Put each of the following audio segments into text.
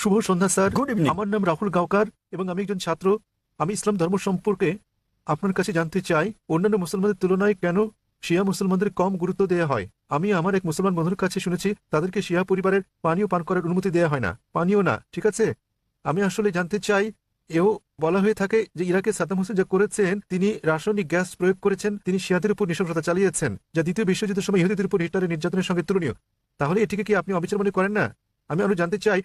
শুভ সন্ধ্যা sir. Good evening আমার নাম রাহুল গাওকার এবং আমি একজন ছাত্র। আমি ইসলাম ধর্ম সম্পর্কে আপনার কাছে জানতে চাই অন্যান্য মুসলমানদের তুলনায় কেন শিয়া মুসলমানদের কম গুরুত্ব দেওয়া হয়? আমি আমার এক মুসলমান বন্ধুর কাছে শুনেছি তাদেরকে শিয়া পরিবারের পানীয় পান করার অনুমতি দেওয়া হয় না। পানীয় না ঠিক আছে? আমি আসলে জানতে চাই এও বলা হয়ে থাকে যে ইরাকে সাদ্দাম হোসেন যা করেছেন তিনি রাসায়নিক গ্যাস প্রয়োগ করেছেন তিনি শিয়াদের উপর নৃশংসতা চালিয়েছেন যা দ্বিতীয় বিশ্বযুদ্ধের সময় ইহুদিদের উপর হিটলারের নির্যাতনের সঙ্গে তুলনীয়। তাহলে এটিকে কি আপনি অবিচার মনে করেন না? আমি আরও জানতে চাই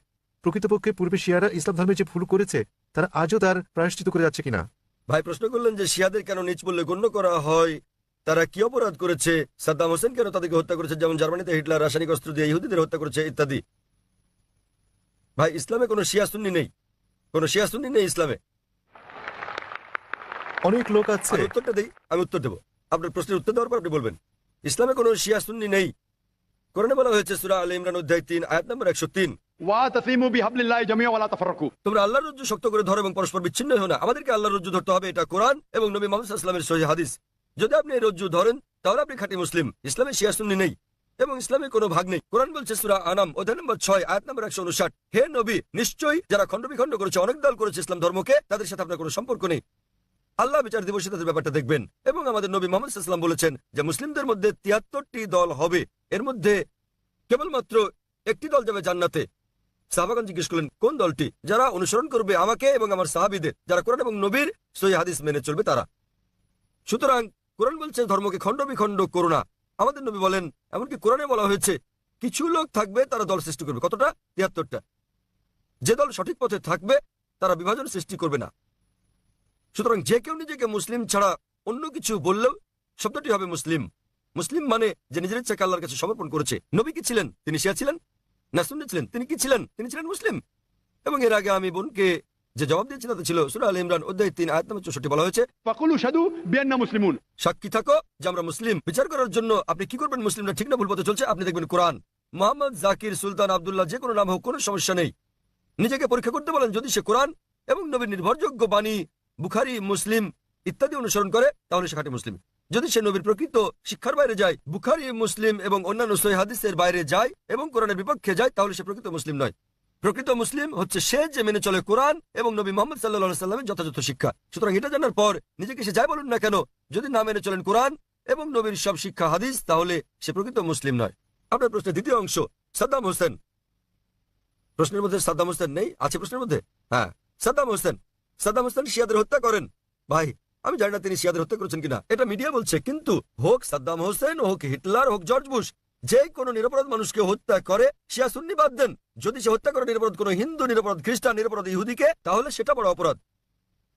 প্রকৃতপক্ষে পূর্বে শিয়ারা ইসলাম ধর্মে যে ভুল করেছে তারা আজও তার প্রায়শ্চিত করে যাচ্ছে কিনা? ভাই প্রশ্ন করলেন যে শিয়াদের কেন নিচ বললে গণ্য করা হয়? তারা কি অপরাধ করেছে? সাদ্দাম হোসেন কেন তাদেরকে হত্যা করেছে? যেমন জার্মানিতে হিটলার রাসায়নিক অস্ত্র দিয়ে ইহুদিদের হত্যা করেছে ইত্যাদি। ভাই ইসলামে কোনো শিয়া সুন্নি নেই। কোনো শিয়া সুন্নি নেই ইসলামে। অনেক লোক আছে। আমি উত্তরটা দিই আমি উত্তর দেবো। আপনার প্রশ্নের উত্তর দেওয়ার পর আপনি বলবেন। ইসলামে কোনো শিয়া সুন্নি নেই। কোরআনে বলা হয়েছে সুরা আল ইমরান অধ্যায় তিন আয়াত নম্বর একশো তিন। তোমরা আল্লাহর ইসলামের ভাগ নেই। নিশ্চয়ই যারা খণ্ড বিখণ্ড করেছে, অনেক দল করেছে ইসলাম ধর্মকে, তাদের সাথে আপনার কোনো সম্পর্ক নেই। আল্লাহ বিচার দিবসে তাদের ব্যাপারটা দেখবেন। এবং আমাদের নবী মোহাম্মদ বলেছেন যে, মুসলিমদের মধ্যে তিয়াত্তরটি দল হবে। এর মধ্যে কেবলমাত্র একটি দল যাবে জান্নাতে। সাহাবাগান জিজ্ঞেস করলেন, কোন দলটি? যারা অনুসরণ করবে আমাকে এবং আমার সাহাবিদের, যারা কোরআন এবং নবীর সই হাদিস মেনে চলবে তারা? সুতরাং কোরআন বলছে, ধর্মকে খণ্ড বিখণ্ড করো না। আমাদের নবী বলেন, এমনকি কোরআনে বলা হয়েছে, কিছু লোক থাকবে, তারা দল সৃষ্টি করবে। কতটা? তিয়াত্তরটা। যে দল সঠিক পথে থাকবে, তারা বিভাজন সৃষ্টি করবে না। সুতরাং যে কেউ নিজেকে মুসলিম ছাড়া অন্য কিছু বললেও শব্দটি হবে মুসলিম। মুসলিম মানে যে নিজের ইচ্ছাকে আল্লাহর কাছে সমর্পণ করেছে। নবী কি ছিলেন? তিনি শিয়া ছিলেন? না শুনেছিলেন তিনি কি ছিলেন? তিনি ছিলেন মুসলিম। এবং এর আগে আমি বোনকে যে জবাব দিয়েছিল তা ছিল সুরা আল ইমরান অধ্যায় তিন আয়াত নম্বর চৌষট্টি বলা হয়েছে সাক্ষী থাকো যে আমরা মুসলিম। বিচার করার জন্য আপনি কি করবেন মুসলিমরা? ঠিক না ভুল পথে চলছে। আপনি দেখবেন কোরআন। মোহাম্মদ জাকির সুলতান আবদুল্লাহ যে কোনো নাম হোক কোনো সমস্যা নেই। নিজেকে পরীক্ষা করতে বলেন যদি সে কোরআন এবং নবীর নির্ভরযোগ্য বাণী বুখারি মুসলিম ইত্যাদি অনুসরণ করে তাহলে সেখানে মুসলিম। যদি সে নবীর প্রকৃত শিক্ষার বাইরে যায়, বুখারি, মুসলিম এবং অন্যান্য হাদিসের বাইরে যায় এবং কোরআনের বিপক্ষে যায়, তাহলে সে প্রকৃত মুসলিম নয়। প্রকৃত মুসলিম হচ্ছে সে যে মেনে চলে কোরআন এবং নবী মোহাম্মদ সাল্লাহ সাল্লামের যথাযথ শিক্ষা। সুতরাং এটা জানার পর নিজেকে সে যাই বলুন না কেন, যদি না মেনে চলেন কোরআন এবং নবীর সব শিক্ষা হাদিস, তাহলে সে প্রকৃত মুসলিম নয়। আপনার প্রশ্নের দ্বিতীয় অংশ, সাদ্দাম হোসেন। প্রশ্নের মধ্যে সাদ্দাম হোসেন নেই? আছে প্রশ্নের মধ্যে? হ্যাঁ সাদ্দাম হোসেন। সাদ্দাম হোসেন শিয়াদের হত্যা করেন। ভাই আমি জানি না তিনি শিয়াদের হত্যা করেছেন কিনা। এটা মিডিয়া বলছে, কিন্তু হোক সাদ্দাম হোসেন, হোক হিটলার, হোক জর্জ বুশ, যে কোনো নিরপরাধ মানুষকে হত্যা করে শিয়া সুন্নি বাদ দেন। যদি সে হত্যা করে নিরপরাধ কোনো হিন্দু, নিরপরাধ খ্রিস্টান, নিরপরাধ ইহুদিকে, তাহলে সেটা বড় অপরাধ।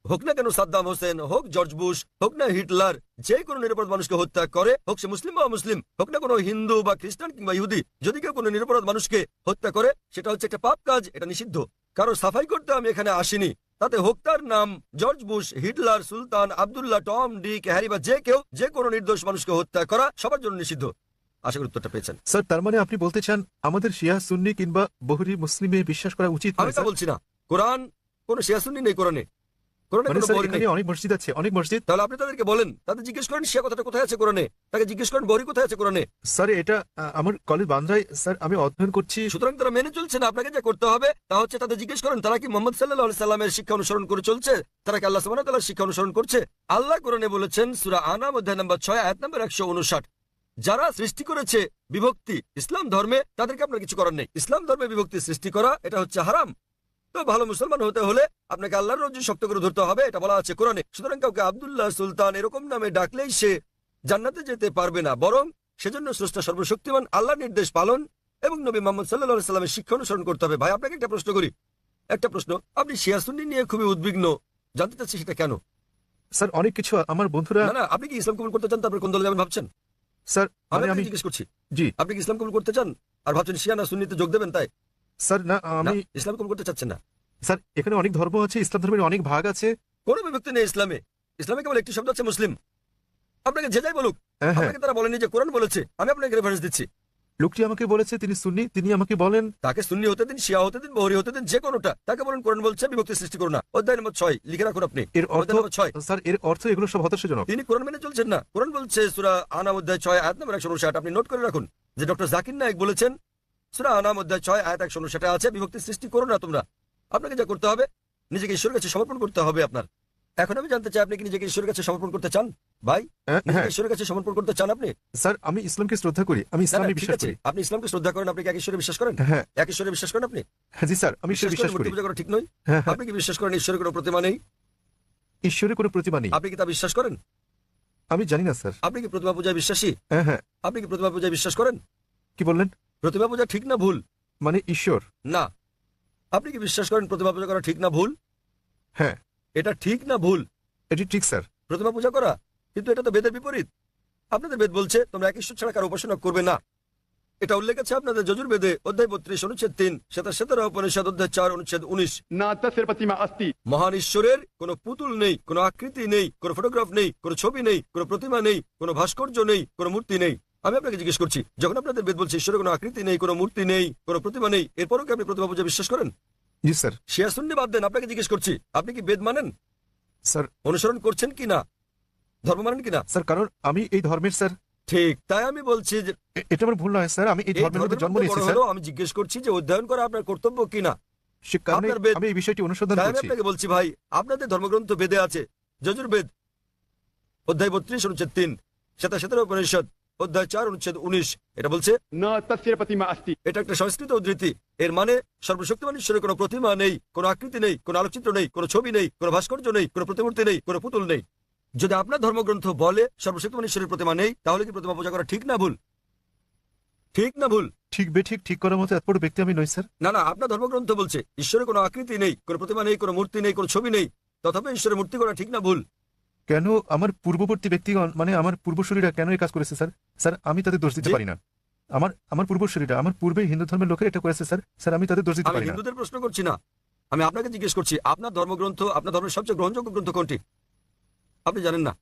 হোক না কেন সাদ্দাম হোসেন, হোক জর্জ বুশ, হোক না হিটলার, যে কোনো নিরপরাধ মানুষকে হত্যা করে, হোক সে মুসলিম বা মুসলিম হোক না কোনো হিন্দু বা খ্রিস্টান কিংবা ইহুদি, যদি কেউ কোনো নিরপরাধ মানুষকে হত্যা করে, সেটা হচ্ছে একটা পাপ কাজ, এটা নিষিদ্ধ। কারও সাফাই করতে আমি এখানে আসিনি। তাতে হোক্তার নাম George Bush Hitler Sultan Abdullah Tom Dick Harry বা যে কেউ যে কোনো নির্দোষ মানুষকে হত্যা করা সবার জন্য নিষিদ্ধ। আশা করি উত্তরটা পেয়েছেন। স্যার তার মানে আপনি বলতে চান আমাদের শিয়া সুন্নি কিংবা বহুরি মুসলিমে বিশ্বাস করা উচিত আমি তা বলছি না। কোরআন কোন শিয়াসুন্নি নেই কোরআনে। কোরআনে মানে কোনো স্যার বহরি নেই। এখানে অনেক মসজিদ আছে অনেক মসজিদ। তাহলে আপনি তাদেরকে বলেন তাদের জিজ্ঞেস করেন শিয়া কথাটা কোথায় আছে কোরআনে? তাকে জিজ্ঞেস করেন বহরি কোথায় আছে কোরআনে? স্যার এটা আহ, আমার কলেজ বান্দ্রায় স্যার আমি অধ্যয়ন করছি। সুতরাং তারা মেনে চলছে না আপনাকে যা করতে হবে তা হচ্ছে তাদের জিজ্ঞেস করেন তারা কি মোহাম্মদ সাল্লাহ সাল্লামের শিক্ষা অনুসরণ করে চলছে? তারা কি আল্লাহ সামান তাল্লাহ শিক্ষা অনুসরণ করছে? আল্লাহ কোরআনে বলেছেন সুরা আনাম অধ্যায় নম্বর ছয় আয়াত নম্বর একশো উনষাট। যারা সৃষ্টি করেছে বিভক্তি ইসলাম ধর্মে তাদেরকে আপনার কিছু করার নেই। ইসলাম ধর্মে বিভক্তি সৃষ্টি করা এটা হচ্ছে হারাম। তো ভালো মুসলমান হতে হলে আপনাকে আল্লাহর রজ্জু শক্ত করে ধরতে হবে এটা বলা আছে কোরআনে। সুতরাং কাউকে আব্দুল্লাহ সুলতান এরকম নামে ডাকলেই সে জান্নাতে যেতে পারবে না বরং সেজন্য স্রষ্টা সর্বশক্তিমান আল্লাহর নির্দেশ পালন এবং নবী মোহাম্মদ সাল্লাহ সাল্লামের শিক্ষা অনুসরণ করতে হবে। ভাই আপনাকে একটা প্রশ্ন করি। একটা প্রশ্ন আপনি শিয়াসুন্নি নিয়ে খুবই উদ্বিগ্ন জানতে চাচ্ছি সেটা কেন? স্যার অনেক কিছু আমার বন্ধুরা না আপনি কি ইসলাম কবুল করতে চান? তারপরে কোন দলে যাবেন ভাবছেন? স্যার আমি জিজ্ঞেস করছি। জি। আপনি কি ইসলাম কবুল করতে চান? আর ভাবছেন শিয়া না সুন্নিতে যোগ দেবেন তাই? স্যার না আমি ইসলাম কবুল করতে চাচ্ছেন না। স্যার এখানে অনেক ধর্ম আছে ইসলাম ধর্মের অনেক ভাগ আছে। কোনো বিভক্তি নেই ইসলামে। ইসলামে কেবল একটি শব্দ আছে মুসলিম। আপনাকে যে যাই বলুক হ্যাঁ হ্যাঁ। আপনাকে তারা বলেনি যে কোরআন বলেছে আমি আপনাকে রেফারেন্স দিচ্ছি। লোকটি আমাকে বলেছে তিনি সুন্নি তিনি আমাকে বলেন। তাকে সুন্নি হতে দিন শিয়া হতে দিন বহরি হতে দিন যে কোনোটা তাকে বলেন কোরআন বলছে বিভক্তি সৃষ্টি করো না। অধ্যায় নম্বর ছয় লিখে রাখুন আপনি। এর অর্থ ছয়। স্যার এর অর্থ এগুলো সব হতাশাজনক। তিনি কোরআন মেনে চলছেন না। কোরআন বলছে সুরা আনা অধ্যায় ছয় আয়াত নম্বর একশো উনষাট। আপনি নোট করে রাখুন যে ডক্টর জাকির নায়ক বলেছেন সুরা আনাম অধ্যায় ছয় আয়াত একশো উনষাটে আছে বিভক্তি সৃষ্টি করো না তোমরা। আপনাকে যা করতে হবে নিজেকে ঈশ্বরের কাছে সমর্পণ করতে হবে আপনার। এখন আমি জানতে চাই আপনি কি নিজেকে ঈশ্বরের কাছে সমর্পণ করতে চান? ভাই হ্যাঁ, ঈশ্বরের কাছে সমর্পণ করতে চান আপনি? স্যার আমি ইসলামকে শ্রদ্ধা করি আমি না, না, ইসলামে বিশ্বাস করি। আপনি ইসলামকে শ্রদ্ধা করেন আপনি কি এক ঈশ্বরে বিশ্বাস করেন? হ্যাঁ। এক ঈশ্বরে বিশ্বাস করেন আপনি? হ্যাঁ জি স্যার আমি ঈশ্বরে বিশ্বাস বিশ্বাস করি। পূজা করা ঠিক নয়? হ্যাঁ। আপনি কি বিশ্বাস করেন ঈশ্বরের কোনো প্রতিমা নেই? ঈশ্বরের কোনো প্রতিমা নেই। আপনি কি তা বিশ্বাস করেন? আমি জানি না স্যার। আপনি কি প্রতিমা পূজায় বিশ্বাসী? হ্যাঁ হ্যাঁ। আপনি কি প্রতিমা পূজায় বিশ্বাস করেন? কি বললেন? প্রতিভা পূজা ঠিক না ভুল? মানে ঈশ্বর। না। আপনি কি বিশ্বাস করেন প্রতিভা পূজা করা ঠিক না ভুল? হ্যাঁ। এটা ঠিক না ভুল? এটি ঠিক স্যার। প্রতিমা পূজা করা? কিন্তু এটা তো বেদের বিপরীত। আপনাদের বেদ বলছে তোমরা এক ঈশ্বর ছাড়া কারও উপাসনা করবে না। এটা উল্লেখ আছে আপনাদের যজুর বেদে অধ্যায় বত্রিশ অনুচ্ছেদ তিন সেতার সেতারা উপনিষদ অধ্যায় চার অনুচ্ছেদ উনিশ। মহান ঈশ্বরের কোন পুতুল নেই কোনো আকৃতি নেই কোনো ফটোগ্রাফ নেই কোনো ছবি নেই কোনো প্রতিমা নেই কোনো ভাস্কর্য নেই কোনো মূর্তি নেই। আমি আপনাকে জিজ্ঞেস করছি যখন আপনাদের বেদ বলছে ঈশ্বরের কোনো আকৃতি নেই কোনো মূর্তি নেই কোনো প্রতিমা নেই এরপরও কি আপনি প্রতিমা পূজা বিশ্বাস করেন? জি স্যার। শিয়া শুনলে বাদ দেন আপনাকে জিজ্ঞেস করছি আপনি কি বেদ মানেন? স্যার। অনুসরণ করছেন কি না? ধর্ম মানেন কি না? স্যার কারণ আমি এই ধর্মের স্যার। ঠিক তাই আমি বলছি যে এটা আমার ভুল নয় স্যার আমি এই ধর্মের মধ্যে জন্ম নিয়েছি স্যার। আমি জিজ্ঞেস করছি যে অধ্যয়ন করা আপনার কর্তব্য কিনা আমি এই বিষয়টি অনুসন্ধান করছি। আপনাকে বলছি ভাই আপনাদের ধর্মগ্রন্থ বেদে আছে যজুর্বেদ অধ্যায় বত্রিশ অনুচ্ছেদ তিন সেতা সেতার উপনিষদ অধ্যায় চার অনুচ্ছেদ উনিশ। এটা বলছে এটা একটা সংস্কৃত উদ্ধৃতি। এর মানে সর্বশক্তি মানুষের কোনো প্রতিমা নেই কোন আকৃতি নেই কোন আলোকচিত্র নেই কোন ছবি নেই কোন ভাস্কর্য নেই কোন প্রতিমূর্তি নেই কোনো পুতুল নেই। যদি আপনার ধর্মগ্রন্থ বলে সর্বশক্তিমান ঈশ্বরের প্রতিমা নেই তাহলে কি প্রতিমা পূজা করা ঠিক না ভুল? ঠিক না ভুল? ঠিক বে ঠিক ঠিক করার মতো এত বড় ব্যক্তি আমি নই স্যার। না না আপনার ধর্মগ্রন্থ বলছে ঈশ্বরের কোনো আকৃতি নেই কোনো প্রতিমা নেই কোনো মূর্তি নেই কোনো ছবি নেই তথাপি ঈশ্বরের মূর্তি করা ঠিক না ভুল? কেন আমার পূর্ববর্তী ব্যক্তিগণ মানে আমার পূর্বসূরীরা কেন এই কাজ করেছে স্যার? স্যার আমি তাদের দোষ দিতে পারি না। আমার আমার পূর্বসূরীরা আমার পূর্বে হিন্দু ধর্মের লোকেরা এটা করেছে স্যার। স্যার আমি তাদের দোষ দিতে পারি না। হিন্দুদের প্রশ্ন করছি না। আমি আপনাকে জিজ্ঞেস করছি আপনার ধর্মগ্রন্থ আপনার ধর্মের সবচেয়ে গ্রহণযোগ্য গ্রন্থ কোনটি? আপনি জানেন না।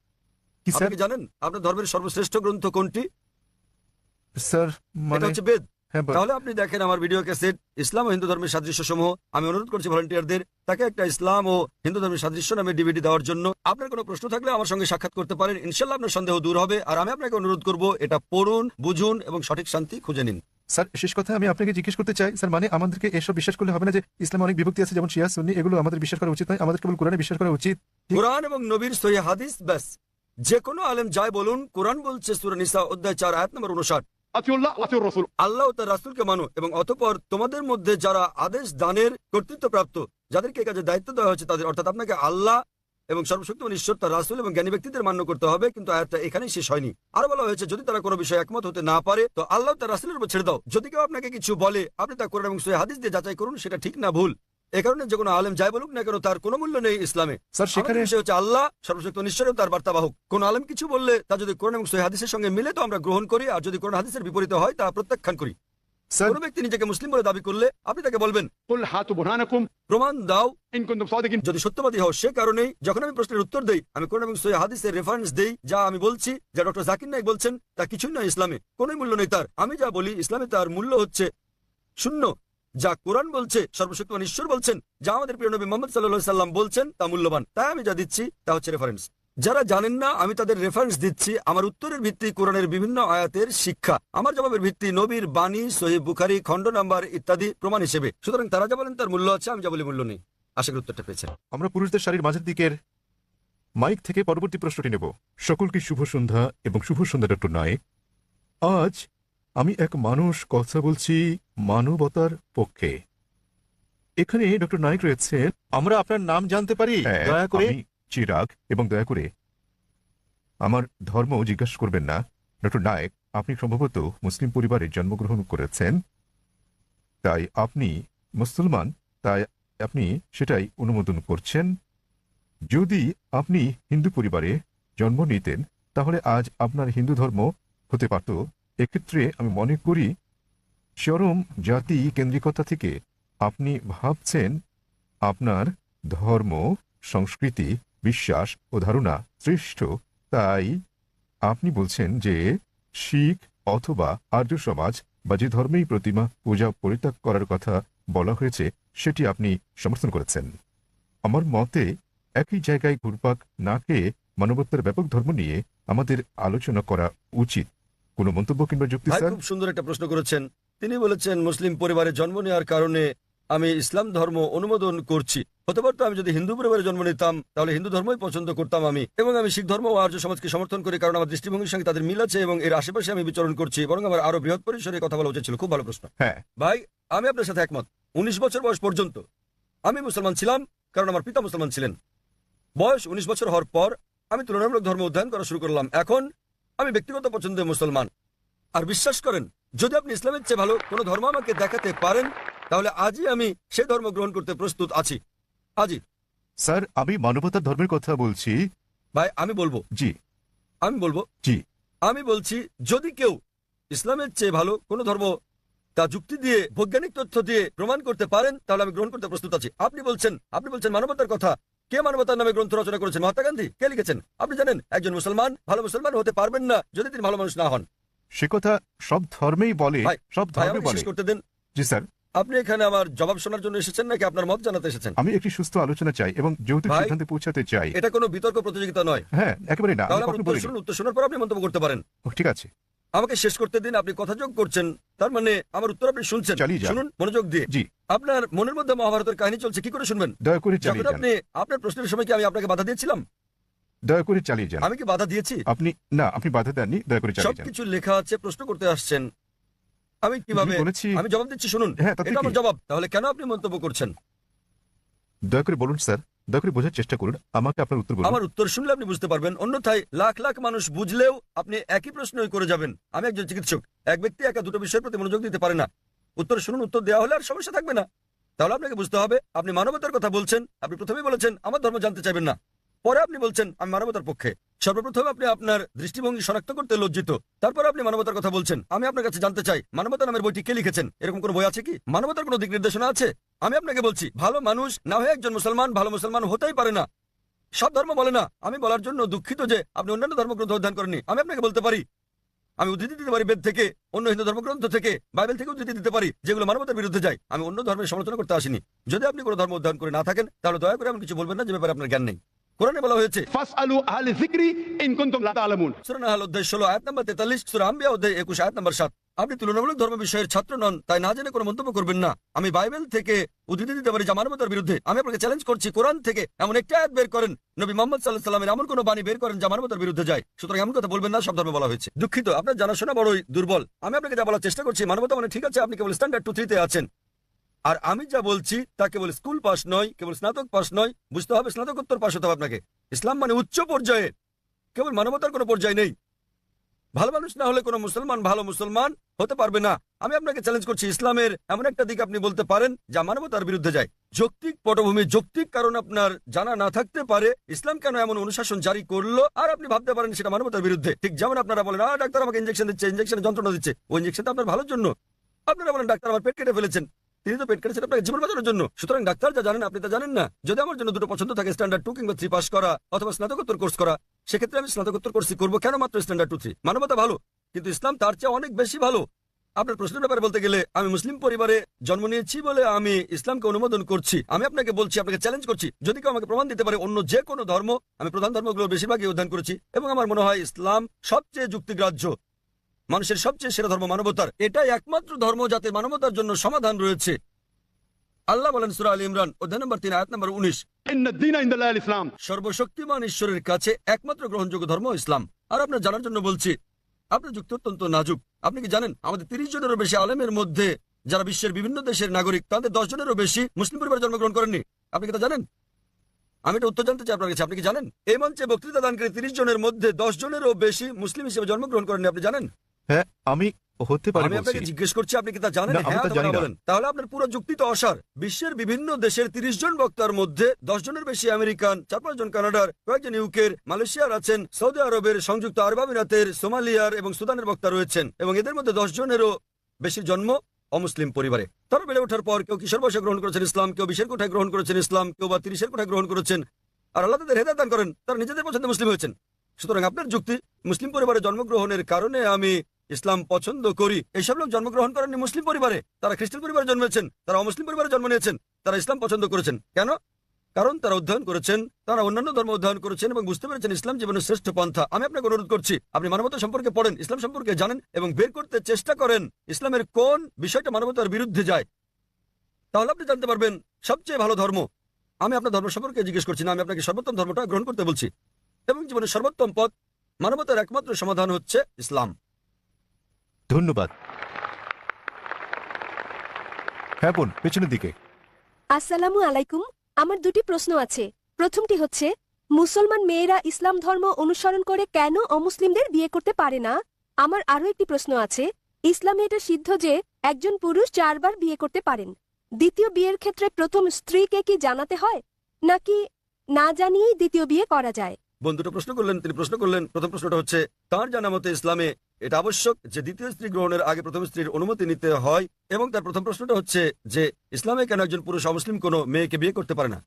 কি স্যার? জানেন? আপনার ধর্মের সর্বশ্রেষ্ঠ গ্রন্থ কোনটি? স্যার মানে হচ্ছে বেদ। তাহলে আপনি দেখেন আমার ভিডিও ক্যাসেট ইসলাম ও হিন্দু ধর্মের সাদৃশ্য সমূহ আমি অনুরোধ করছি ভলান্টিয়ারদের তাকে একটা ইসলাম ও হিন্দু ধর্মের সাদৃশ্য নামে ডিভিডি দেওয়ার জন্য। আপনার কোনো প্রশ্ন থাকলে আমার সঙ্গে সাক্ষাৎ করতে পারেন। ইনশাল্লাহ আপনার সন্দেহ দূর হবে। আর আমি আপনাকে অনুরোধ করব এটা পড়ুন বুঝুন এবং সঠিক শান্তি খুঁজে নিন। স্যার শেষ কথা আমি আপনাকে জিজ্ঞেস করতে চাই স্যার মানে আমাদেরকে এসব বিশ্বাস করলে হবে না যে ইসলাম অনেক বিভক্তি আছে যেমন শিয়া সুন্নি এগুলো আমাদের বিশ্বাস করা উচিত নয়। আমাদের কেবল কোরআনে বিশ্বাস করা উচিত। কোরআন এবং নবীর সহি হাদিস ব্যাস। যে কোনো আলেম যাই বলুন কোরআন বলছে সুরা নিসা অধ্যায় চার আয়াত নম্বর উনষাট আল্লাহ তার রাসুলকে মানো এবং অতপর তোমাদের মধ্যে যারা আদেশ দানের যাদেরকে কাজে দায়িত্ব দেওয়া হয়েছে তাদের, অর্থাৎ আপনাকে আল্লাহ এবং সর্বশক্তিমান ঈশ্বর, তার রাসুল এবং জ্ঞানী ব্যক্তিদের মান্য করতে হবে, কিন্তু আয়াতটা এখানেই শেষ হয়নি। আরও বলা হয়েছে, যদি তারা কোনো বিষয়ে একমত হতে না পারে, তো আল্লাহ তার রাসুলের উপর ছেড়ে দাও। যদি কেউ আপনাকে কিছু বলে, আপনি তা করেন এবং সে হাদিস দিয়ে যাচাই করুন, সেটা ঠিক না, ভুল। এ কারণে যে কোনো আলেম যাই বলুক না কেন তার কোনো মূল্য নেই ইসলামে। স্যার সেখানে বিষয় হচ্ছে আল্লাহ সর্বশক্ত নিশ্চয় তার বার্তা বাহক। কোন আলেম কিছু বললে তা যদি কোরআন এবং হাদিসের সঙ্গে মিলে তো আমরা গ্রহণ করি আর যদি কোরআন হাদিসের বিপরীতে হয় তা প্রত্যাখ্যান করি। ইসলামে কোন মূল্য নেই তার। আমি যা বলি ইসলামে তার মূল্য হচ্ছে শূন্য। যা কোরআন বলছে সর্বশক্তিমান ঈশ্বর বলছেন, যা আমাদের প্রিয় নবী মোহাম্মদ সাল্লাহ সাল্লাম বলছেন, তা মূল্যবান। তাই আমি যা দিচ্ছি, তা হচ্ছে রেফারেন্স যারা জানেন না, আমি তাদের রেফারেন্স দিচ্ছি, আমার উত্তরের ভিত্তি কোরআনের বিভিন্ন আয়াতের শিক্ষা। আমার জবাবের ভিত্তি নবীর বাণী, সহি বুখারি, খণ্ড নাম্বার ইত্যাদি প্রমাণ হিসেবে। সুতরাং তারা যা বলেন তার মূল্য আছে, আমি যা বলি মূল্য নেই। আশা করি উত্তরটা পেয়েছেন। আমরা পুরুষদের শাড়ির মাঝের দিকের মাইক থেকে পরবর্তী প্রশ্নটি নেব। সকলকে শুভ সন্ধ্যা এবং শুভ সন্ধ্যা ডক্টর নায়ক আজ আমি এক মানুষ কথা বলছি মানবতার পক্ষে। এখানে ডক্টর নায়ক রয়েছেন। আমরা আপনার নাম জানতে পারি। দয়া করে চিরাগ এবং দয়া করে আমার ধর্ম জিজ্ঞাসা করবেন না। ডক্টর নায়ক আপনি সম্ভবত মুসলিম পরিবারে জন্মগ্রহণ করেছেন। তাই আপনি মুসলমান তাই আপনি সেটাই অনুমোদন করছেন। যদি আপনি হিন্দু পরিবারে জন্ম নিতেন তাহলে আজ আপনার হিন্দু ধর্ম হতে পারত। এক্ষেত্রে আমি মনে করি চরম জাতি কেন্দ্রিকতা থেকে আপনি ভাবছেন আপনার ধর্ম, সংস্কৃতি, বিশ্বাস ও ধারণা শ্রেষ্ঠ তাই আপনি বলছেন যে শিখ অথবা আর্য সমাজ বা যে ধর্মেই প্রতিমা পূজা পরিত্যাগ করার কথা বলা হয়েছে, সেটি আপনি সমর্থন করেছেন। আমার মতে, একই জায়গায় ঘুরপাক না খেয়ে মানবতার ব্যাপক ধর্ম নিয়ে আমাদের আলোচনা করা উচিত। কোনো মন্তব্য কিংবা যুক্তি ভাই স্যার? খুব সুন্দর একটা প্রশ্ন করেছেন। তিনি বলেছেন মুসলিম পরিবারে জন্ম নেওয়ার কারণে আমি ইসলাম ধর্ম অনুমোদন করছি। হতে পারতো আমি যদি হিন্দু পরিবারে জন্ম নিতাম তাহলে হিন্দু ধর্মই পছন্দ করতাম আমি। এবং আমি শিখ ধর্ম ও আর্য সমাজকে সমর্থন করি কারণ আমার দৃষ্টিভঙ্গির সঙ্গে তাদের মিল আছে এবং এর আশেপাশে আমি বিচরণ করছি বরং আমার আরও বৃহৎ পরিসরে কথা বলা উচিত ছিল। খুব ভালো প্রশ্ন। হ্যাঁ। ভাই আমি আপনার সাথে একমত। উনিশ বছর বয়স পর্যন্ত আমি মুসলমান ছিলাম কারণ আমার পিতা মুসলমান ছিলেন। বয়স উনিশ বছর হওয়ার পর আমি তুলনামূলক ধর্ম অধ্যয়ন করা শুরু করলাম। এখন আমি ব্যক্তিগত পছন্দে মুসলমান। আর বিশ্বাস করেন যদি আপনি ইসলামের চেয়ে ভালো কোনো ধর্ম আমাকে দেখাতে পারেন তাহলে আজই আমি সে ধর্ম গ্রহণ করতে প্রস্তুত আছি। আজই স্যার আমি মানবতার ধর্মের কথা বলছি। ভাই আমি বলব। জি। আমি বলব? জি। আমি বলছি যদি কেউ ইসলামের চেয়ে ভালো কোনো ধর্ম তা যুক্তি দিয়ে বৈজ্ঞানিক তথ্য দিয়ে প্রমাণ করতে পারেন তাহলে আমি গ্রহণ করতে প্রস্তুত আছি। আপনি বলছেন আপনি বলছেন মানবতার কথা। কে মানবতার নামে গ্রন্থ রচনা করেছেন? মহাত্মা গান্ধী। কে লিখেছেন? আপনি জানেন একজন মুসলমান ভালো মুসলমান হতে পারবেন না যদি তিনি ভালো মানুষ না হন। সে কথা সব ধর্মেই বলে সব ধর্মে বলে। করতে দেন। জি স্যার। আপনি এখানে আমার জবাব শোনার জন্য এসেছেন নাকি আপনার মত জানাতে এসেছেন? আমি একটি সুস্থ আলোচনা চাই এবং যেহেতু সিদ্ধান্তে পৌঁছাতে চাই। এটা কোনো বিতর্ক প্রতিযোগিতা নয়। হ্যাঁ একেবারে না আমি তাহলে উত্তর শোনার পর আপনি মন্তব্য করতে পারেন। ঠিক আছে। আমাকে শেষ করতে দিন আপনি কথা যোগ করছেন। তার মানে আমার উত্তর আপনি শুনছেন। চালিয়ে যান। শুনুন মনোযোগ দিয়ে। জি। আপনার মনের মধ্যে মহাভারতের কাহিনী চলছে কি করে শুনবেন? দয়া করে যখন চালিয়ে যান। আপনি আপনার প্রশ্নের সময় কি আমি আপনাকে বাধা দিয়েছিলাম? দয়া করে চালিয়ে যান। আমি কি বাধা দিয়েছি? আপনি না আপনি বাধা দেননি দয়া করে চালিয়ে যান। সবকিছু লেখা আছে প্রশ্ন করতে আসছেন। আমি কীভাবে আমি বলেছি। আমি জবাব দিচ্ছি শুনুন। হ্যাঁ তাতে এটা আমার জবাব। তাহলে কেন আপনি মন্তব্য করছেন? দয়া করে বলুন স্যার। দয়া করে বোঝার চেষ্টা করুন, আমাকে আপনার উত্তর আমার উত্তর শুনলে আপনি বুঝতে পারবেন। অন্যথায় লাখ লাখ মানুষ বুঝলেও আপনি একই প্রশ্নই করে যাবেন। আমি একজন চিকিৎসক, এক ব্যক্তি একা দুটো বিষয়ের প্রতি মনোযোগ দিতে পারে না। উত্তর শুনুন, উত্তর দেওয়া হলে আর সমস্যা থাকবে না। তাহলে আপনাকে বুঝতে হবে, আপনি মানবতার কথা বলছেন, আপনি প্রথমেই বলেছেন, আমার ধর্ম জানতে চাইবেন না। পরে আপনি বলছেন, আমি মানবতার পক্ষে। সর্বপ্রথম আপনি আপনার দৃষ্টিভঙ্গি শনাক্ত করতে লজ্জিত। তারপর আপনি মানবতার কথা বলছেন। আমি আপনার কাছে জানতে চাই, মানবতা নামের বইটি কে লিখেছেন? এরকম কোনো বই আছে কি? মানবতার কোনো দিক নির্দেশনা আছে? আমি আপনাকে বলছি, ভালো মানুষ না হয়ে একজন মুসলমান ভালো মুসলমান হতেই পারে না। সব ধর্ম বলে না। আমি বলার জন্য দুঃখিত যে আপনি অন্যান্য ধর্মগ্রন্থ অধ্যয়ন করেননি। আমি আপনাকে বলতে পারি, আমি উদ্ধৃতি দিতে পারি বেদ থেকে, অন্য হিন্দু ধর্মগ্রন্থ থেকে, বাইবেল থেকে উদ্ধৃতি দিতে পারি, যেগুলো মানবতার বিরুদ্ধে যায়। আমি অন্য ধর্মের সমালোচনা করতে আসিনি। যদি আপনি কোনো ধর্ম অধ্যয়ন করে না থাকেন, তাহলে দয়া করে আমি কিছু বলবেন না, যে ব্যাপারে আপনার জ্ঞান নেই। কোরআনে বলা হয়েছে ফাসআলু যিকরি ইন কুনতুম লা তাআলামুন। সূরা অধ্যায় 16 আয়াত 43 সূরা আম্বিয়া অধ্যায় 21 আয়াত 7 আপনি তুলনামূলক ধর্ম বিষয়ের ছাত্র নন তাই না জেনে কোনো মন্তব্য করবেন না। আমি বাইবেল থেকে উদ্ধৃতি দিতে পারি জামানবতার বিরুদ্ধে। আমি আপনাকে চ্যালেঞ্জ করছি কোরআন থেকে এমন একটা আয়াত বের করেন নবী মোহাম্মদ সাল্লাহ সাল্লামের এমন কোনো বাণী বের করেন জামানবতার বিরুদ্ধে যায়। সুতরাং এমন কথা বলবেন না সব ধর্মে বলা হয়েছে। দুঃখিত আপনার জানাশোনা বড়ই দুর্বল। আমি আপনাকে যা বলার চেষ্টা করছি মানবতা মানে ঠিক আছে আপনি কেবল স্ট্যান্ডার্ড টু থ্রিতে আছেন। আর আমি যা বলছি তা কেবল স্কুল পাস নয়, কেবল স্নাতক পাস নয়, বুঝতে হবে স্নাতকোত্তর পাস হতে হবে আপনাকে। ইসলাম মানে উচ্চ পর্যায়ে। কেবল মানবতার কোনো পর্যায়ে নেই। ভালো মানুষ না হলে কোনো মুসলমান ভালো মুসলমান হতে পারবে না। আমি আপনাকে চ্যালেঞ্জ করছি, ইসলামের এমন একটা দিক আপনি বলতে পারেন যা মানবতার বিরুদ্ধে যায়। যৌক্তিক পটভূমি, যৌক্তিক কারণ আপনার জানা না থাকতে পারে। ইসলাম কেন এমন অনুশাসন জারি করল? আর আপনি ভাবতে পারেন সেটা মানবতার বিরুদ্ধে। ঠিক যেমন আপনারা বলেন ডাক্তার আমাকে ইঞ্জেকশন দিচ্ছে ইঞ্জেকশন যন্ত্রণা দিচ্ছে। ওই ইঞ্জেকশনটা আপনার ভালোর জন্য। আপনারা বলেন, ডাক্তার আমার পেট কেটে ফেলেছেন। তিনি তো পেট কেটেছেন আপনাকে জীবন বাঁচানোর জন্য। সুতরাং ডাক্তার যা জানেন, আপনি তা জানেন না। যদি আমার জন্য দুটো পছন্দ থাকে স্ট্যান্ডার্ড টু কিংবা থ্রি পাস করা অথবা স্নাতকোত্তর কোর্স করা, সেক্ষেত্রে আমি স্নাতকোত্তর কোর্সই করব কেন মাত্র স্ট্যান্ডার্ড টু থ্রি মানবতা ভালো, কিন্তু ইসলাম তার চেয়ে অনেক বেশি ভালো। আপনার প্রশ্নের ব্যাপারে বলতে গেলে, আমি মুসলিম পরিবারে জন্ম নিয়েছি বলে আমি ইসলামকে অনুমোদন করছি। আমি আপনাকে বলছি, আপনাকে চ্যালেঞ্জ করছি। যদি কেউ আমাকে প্রমাণ দিতে পারে, অন্য যে কোনো ধর্ম, আমি প্রধান ধর্মগুলো বেশিরভাগই অধ্যয়ন করেছি। এবং আমার মনে হয় ইসলাম সবচেয়ে যুক্তিগ্রাহ্য। মানুষের সবচেয়ে সেরা ধর্ম মানবতার। এটাই একমাত্র ধর্ম যাতে মানবতার জন্য সমাধান রয়েছে। আল্লাহ বলেন সুরা আলী ইমরান অধ্যায় নম্বর তিন আয়াত নম্বর উনিশ। ইসলাম। সর্বশক্তিমান ঈশ্বরের কাছে একমাত্র গ্রহণযোগ্য ধর্ম ইসলাম। আর আপনার জানার জন্য বলছি আপনার যুক্ত অত্যন্ত নাজুক। আপনি কি জানেন আমাদের তিরিশ জনেরও বেশি আলেমের মধ্যে যারা বিশ্বের বিভিন্ন দেশের নাগরিক তাদের দশ জনেরও বেশি মুসলিম পরিবার জন্মগ্রহণ করেননি। আপনি কি তা জানেন? আমি এটা উত্তর জানতে চাই আপনার কাছে। আপনি কি জানেন? এই মঞ্চে বক্তৃতা দানকারী তিরিশ জনের মধ্যে দশ জনেরও বেশি মুসলিম হিসেবে জন্মগ্রহণ করেননি আপনি জানেন? হ্যাঁ আমি হতে পারে আমি আপনাকে জিজ্ঞেস করছি আপনি কি তা জানেন? হ্যাঁ তা জানি। বলেন। তাহলে আপনার পুরো যুক্তি তো অসার। বিশ্বের বিভিন্ন দেশের তিরিশ জন বক্তার মধ্যে দশ জনের বেশি আমেরিকান চার পাঁচ জন কানাডার কয়েকজন ইউকের মালয়েশিয়ার আছেন সৌদি আরবের সংযুক্ত আরব আমিরাতের সোমালিয়ার এবং সুদানের বক্তা রয়েছেন এবং এদের মধ্যে দশ জনেরও বেশি জন্ম অমুসলিম পরিবারে। তারা বেড়ে ওঠার পর কেউ কিশোর বয়সে গ্রহণ করেছেন ইসলাম কেউ বিশের কোঠায় গ্রহণ করেছেন ইসলাম কেউ বা তিরিশের কোঠায় গ্রহণ করেছেন। আর আল্লাহ তাদের হেদায়ত দান করেন তারা নিজেদের পছন্দে মুসলিম হয়েছেন। সুতরাং আপনার যুক্তি মুসলিম পরিবারে জন্মগ্রহণের কারণে আমি ইসলাম পছন্দ করি। এইসব লোক জন্মগ্রহণ করেননি মুসলিম পরিবারে। তারা খ্রিস্টান পরিবারে জন্মেছেন, তারা অমুসলিম পরিবারে জন্ম নিয়েছেন, তারা ইসলাম পছন্দ করেছেন। কেন? কারণ তারা অধ্যয়ন করেছেন, তারা অন্যান্য ধর্ম অধ্যয়ন করেছেন এবং বুঝতে পেরেছেন ইসলাম জীবনের শ্রেষ্ঠ পন্থা। আমি আপনাকে অনুরোধ করছি, আপনি মানবতা সম্পর্কে পড়েন, ইসলাম সম্পর্কে জানেন এবং বের করতে চেষ্টা করেন, ইসলামের কোন বিষয়টা মানবতার বিরুদ্ধে যায়। তাহলে আপনি জানতে পারবেন, সবচেয়ে ভালো ধর্ম, আমি আপনার ধর্ম সম্পর্কে জিজ্ঞেস করছি না, আমি আপনাকে সর্বোত্তম ধর্মটা গ্রহণ করতে বলছি। এবং জীবনের সর্বোত্তম পথ, মানবতার একমাত্র সমাধান হচ্ছে ইসলাম। ধন্যবাদ। হ্যাঁ বোন পেছনের দিকে। আসসালামু আলাইকুম। আমার দুটি প্রশ্ন আছে। প্রথমটি হচ্ছে মুসলমান মেয়েরা ইসলাম ধর্ম অনুসরণ করে কেন অমুসলিমদের বিয়ে করতে পারে না? আমার আরও একটি প্রশ্ন আছে ইসলামে এটা সিদ্ধ যে একজন পুরুষ চারবার বিয়ে করতে পারেন। দ্বিতীয় বিয়ের ক্ষেত্রে প্রথম স্ত্রীকে কি জানাতে হয়? নাকি না জানিয়েই দ্বিতীয় বিয়ে করা যায়? বন্ধুটা প্রশ্ন করলেন তিনি প্রশ্ন করলেন। প্রথম প্রশ্নটা হচ্ছে তার জানা মতে ইসলামে এটা আবশ্যক যে দ্বিতীয় স্ত্রী গ্রহণের আগে প্রথম স্ত্রীর অনুমতি নিতে হয় এবং তার প্রথম প্রশ্নটা হচ্ছে যে ইসলামে কেন একজন পুরুষ অমুসলিম কোনো মেয়েকে বিয়ে করতে পারে না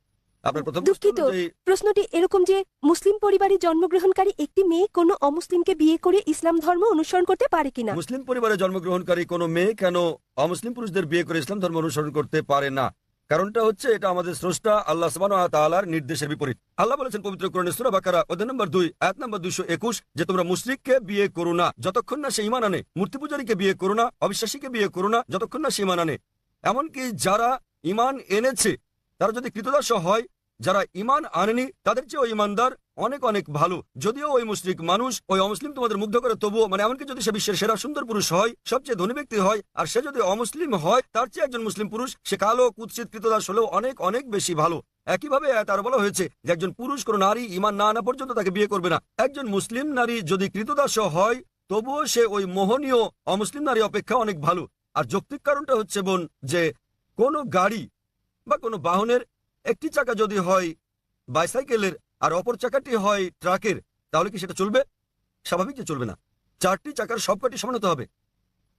আপনার প্রথম দুঃখিত। প্রশ্নটি এরকম যে মুসলিম পরিবারে জন্মগ্রহণকারী একটি মেয়ে কোনো অমুসলিমকে বিয়ে করে ইসলাম ধর্ম অনুসরণ করতে পারে কিনা মুসলিম পরিবারে জন্মগ্রহণকারী কোনো মেয়ে কেন অমুসলিম পুরুষদের বিয়ে করে ইসলাম ধর্ম অনুসরণ করতে পারে না কারণটা হচ্ছে এটা আমাদের স্রষ্টা, আল্লাহ সুবহানাহু নির্দেশের বিপরীত। আল্লাহ বলেছেন পবিত্র কোরণে সুরা বাকারা অধ্যায় নম্বর দুই এক নম্বর 221 যে তোমরা মুসলিককে বিয়ে করো না। যতক্ষণ না সে ইমান আনে মূর্তি পূজারীকে বিয়ে করো না, অবিশ্বাসীকে বিয়ে করো না, যতক্ষণ না সে ইমান আনে। এমনকি যারা ইমান এনেছে, তারা যদি কৃতদাস হয় যারা ঈমান আনেনি, তাদের চেয়ে ওই ইমানদার অনেক অনেক ভালো। যদিও ওই মুশরিক মানুষ, ওই অমুসলিম তোমাদের মুগ্ধ করে, তবুও মানে এমনকি যদি সে বিশ্বের সেরা সুন্দর পুরুষ হয়, সবচেয়ে ধনী ব্যক্তি হয়, আর সে যদি অমুসলিম হয়, তার চেয়ে একজন মুসলিম পুরুষ, সে কালো, কুৎসিত, কৃতদাস হলেও অনেক অনেক বেশি ভালো। একইভাবে তার বলা হয়েছে যে একজন পুরুষ কোনো নারী ইমান না আনা পর্যন্ত তাকে বিয়ে করবে না। একজন মুসলিম নারী যদি কৃতদাস হয়, তবুও সে ওই মোহনীয় অমুসলিম নারী অপেক্ষা অনেক ভালো। আর যৌক্তিক কারণটা হচ্ছে বোন, যে কোনো গাড়ি বা কোনো বাহনের একটি চাকা যদি হয় বাইসাইকেলের আর অপর চাকাটি হয় ট্রাকের তাহলে কি সেটা চলবে? স্বাভাবিক যে চলবে না। চারটি চাকার সবকটি সমান হবে।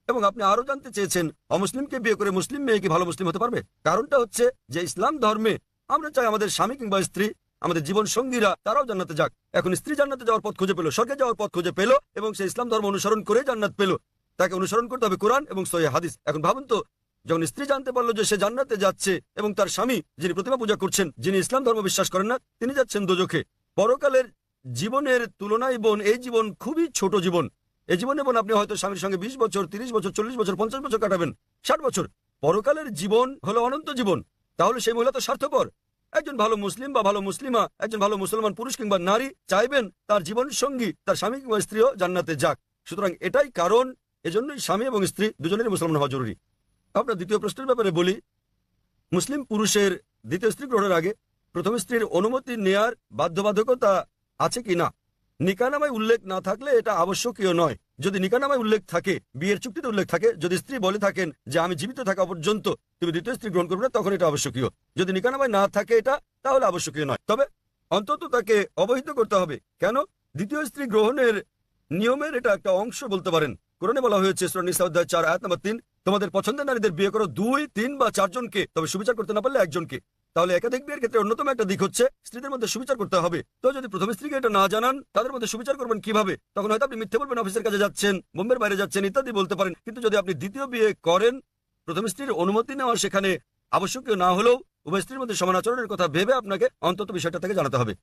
এবং আপনি আরও জানতে চেয়েছেন, অমুসলিমকে বিয়ে করে মুসলিম মেয়ে কি ভালো মুসলিম হতে পারবে? কারণটা হচ্ছে যে ইসলাম ধর্মে আমরা চাই আমাদের স্বামী কিংবা স্ত্রী, আমাদের জীবন সঙ্গীরা তারাও জান্নাতে যাক। এখন স্ত্রী জান্নাতে যাওয়ার পথ খুঁজে পেল, স্বর্গে যাওয়ার পথ খুঁজে পেল এবং সে ইসলাম ধর্ম অনুসরণ করে জান্নাত পেল। তাকে অনুসরণ করতে হবে কোরআন এবং সহি হাদিস। এখন ভাবুন তো যখন স্ত্রী জানতে পারল যে সে জান্নাতে যাচ্ছে এবং তার স্বামী যিনি প্রতিমা পূজা করছেন, যিনি ইসলাম ধর্ম বিশ্বাস করেন না, তিনি যাচ্ছেন দোজখে পরকালের জীবনের তুলনায় বোন, এই জীবন খুবই ছোট জীবন। এই জীবনে বোন, আপনি হয়তো স্বামীর সঙ্গে বিশ বছর, তিরিশ বছর, চল্লিশ বছর, পঞ্চাশ বছর কাটাবেন, ষাট বছর। পরকালের জীবন হলো অনন্ত জীবন। তাহলে সেই মহিলা তো স্বার্থপর। একজন ভালো মুসলিম বা ভালো মুসলিমা, একজন ভালো মুসলমান পুরুষ কিংবা নারী চাইবেন তার জীবন সঙ্গী, তার স্বামী কিংবা স্ত্রীও জান্নাতে যাক। সুতরাং এটাই কারণ, এজন্যই স্বামী এবং স্ত্রী দুজনেরই মুসলমান হওয়া জরুরি। আপনার দ্বিতীয় প্রশ্নের ব্যাপারে বলি, মুসলিম পুরুষের দ্বিতীয় স্ত্রী গ্রহণের আগে প্রথম স্ত্রীর অনুমতি নেয়ার বাধ্যবাধকতা আছে কি না? নিকানামায় উল্লেখ না থাকলে এটা আবশ্যকীয় নয়। যদি নিকানামায় উল্লেখ থাকে, বিয়ের চুক্তিতে উল্লেখ থাকে, যদি স্ত্রী বলে থাকেন যে আমি জীবিত থাকা পর্যন্ত তুমি দ্বিতীয় স্ত্রী গ্রহণ করবে না, তখন এটা আবশ্যকীয়। যদি নিকানামায় না থাকে এটা, তাহলে আবশ্যকীয় নয়। তবে অন্তত তাকে অবহিত করতে হবে। কেন? দ্বিতীয় স্ত্রী গ্রহণের নিয়মের এটা একটা অংশ বলতে পারেন। কোরআনে বলা হয়েছে অধ্যায় চার, আয়াত নাম্বার তিন তোমাদের পছন্দের নারীদের বিয়ে করো দুই তিন বা চারজনকে তবে সুবিচার করতে না পারলে একজনকে। তাহলে একাধিক বিয়ের ক্ষেত্রে অন্যতম একটা দিক হচ্ছে স্ত্রীদের মধ্যে সুবিচার করতে হবে। তো যদি প্রথম স্ত্রীকে এটা না জানান তাদের মধ্যে সুবিচার করবেন কীভাবে? তখন হয়তো আপনি মিথ্যে বলবেন অফিসের কাছে যাচ্ছেন বোম্বের বাইরে যাচ্ছেন ইত্যাদি বলতে পারেন। কিন্তু যদি আপনি দ্বিতীয় বিয়ে করেন প্রথম স্ত্রীর অনুমতি নেওয়া সেখানে আবশ্যকীয় না হলেও উভয় স্ত্রীর মধ্যে সমান আচরণের কথা ভেবে আপনাকে অন্তত বিষয়টা থেকে জানাতে হবে।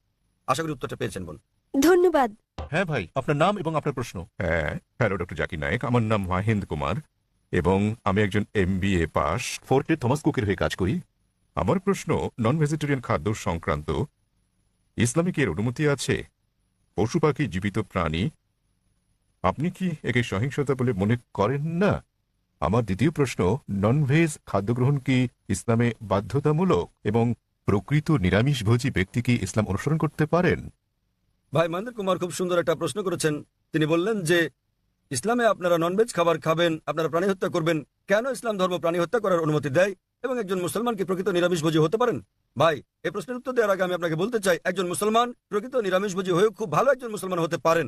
আশা করি উত্তরটা পেয়েছেন বোন ধন্যবাদ। হ্যাঁ ভাই আপনার নাম এবং আপনার প্রশ্ন। হ্যাঁ হ্যালো ডক্টর জাকির নায়েক। আমার নাম মাহিন্দ কুমার। এবং আমি একজন এম পাস। ফোর্টে থমাস কুকের হয়ে কাজ করি? আমার প্রশ্ন নন ভেজিটেরিয়ান খাদ্য সংক্রান্ত। ইসলামিক এর অনুমতি আছে? পশু পাখি জীবিত প্রাণী। আপনি কি একে সহিংসতা বলে মনে করেন না? আমার দ্বিতীয় প্রশ্ন ননভেজ খাদ্য গ্রহণ কি ইসলামে বাধ্যতামূলক এবং প্রকৃত নিরামিষভোজী ব্যক্তি কি ইসলাম অনুসরণ করতে পারেন? ভাই মহেন্দ্র কুমার খুব সুন্দর একটা প্রশ্ন করেছেন। তিনি বললেন যে ইসলামে আপনারা ননভেজ খাবার খাবেন, আপনারা প্রাণী হত্যা করবেন, কেন ইসলাম ধর্ম প্রাণী হত্যা করার অনুমতি দেয় এবং একজন মুসলমান কি প্রকৃত নিরামিষভোজী হতে পারেন? ভাই এই প্রশ্নের উত্তর দেওয়ার আগে আমি আপনাকে বলতে চাই, একজন মুসলমান প্রকৃত নিরামিষভোজী হয়েও খুব ভালো একজন মুসলমান হতে পারেন।